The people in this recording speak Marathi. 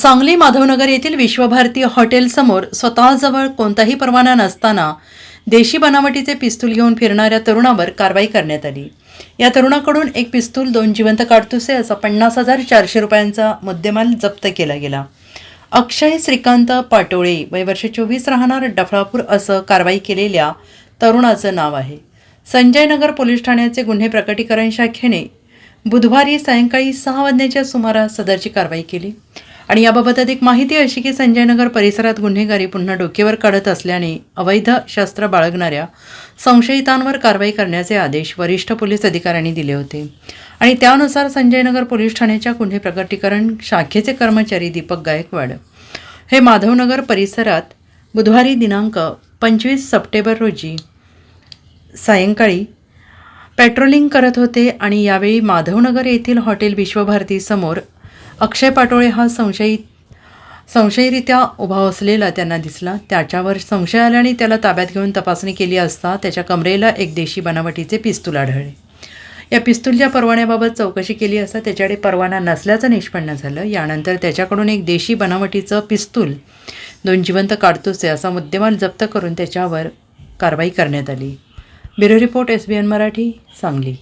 सांगली माधवनगर येथील विश्वभारती हॉटेलसमोर स्वतःजवळ कोणताही परवाना नसताना देशी बनावटीचे पिस्तूल घेऊन फिरणाऱ्या तरुणावर कारवाई करण्यात आली. या तरुणाकडून एक पिस्तूल दोन जिवंत काडतुसे असा पन्नास हजार चारशे रुपयांचा मुद्देमाल जप्त केला गेला. अक्षय श्रीकांत पाटोळे वय वर्ष चोवीस राहणार डफळापूर असं कारवाई केलेल्या तरुणाचं नाव आहे. संजय नगर पोलीस ठाण्याचे गुन्हे प्रकटीकरण शाखेने बुधवारी सायंकाळी सहा वाजण्याच्या सुमारास सदरची कारवाई केली. आणि याबाबत अधिक माहिती अशी की संजयनगर परिसरात गुन्हेगारी पुन्हा डोकेवर काढत असल्याने अवैध शस्त्र बाळगणाऱ्या संशयितांवर कारवाई करण्याचे आदेश वरिष्ठ पोलीस अधिकाऱ्यांनी दिले होते. आणि त्यानुसार संजयनगर पोलीस ठाण्याच्या गुन्हे प्रकटीकरण शाखेचे कर्मचारी दीपक गायकवाड हे माधवनगर परिसरात बुधवारी दिनांक पंचवीस सप्टेंबर रोजी सायंकाळी पेट्रोलिंग करत होते आणि यावेळी माधवनगर येथील हॉटेल विश्वभारती समोर अक्षय पाटोळे हा संशयित संशयरित्या उभा असलेला त्यांना दिसला. त्याच्यावर संशय आल्याने त्याला ताब्यात घेऊन तपासणी केली असता त्याच्या कमरेला एक देशी बनावटीचे पिस्तूल आढळले. या पिस्तूलच्या परवान्याबाबत चौकशी केली असता त्याच्याकडे परवाना नसल्याचं निष्पन्न झालं. यानंतर त्याच्याकडून एक देशी बनावटीचं पिस्तूल दोन जिवंत काढतोसे असा मुद्देमाल जप्त करून त्याच्यावर कारवाई करण्यात आली. Bureau report S B N Marathi Sangli.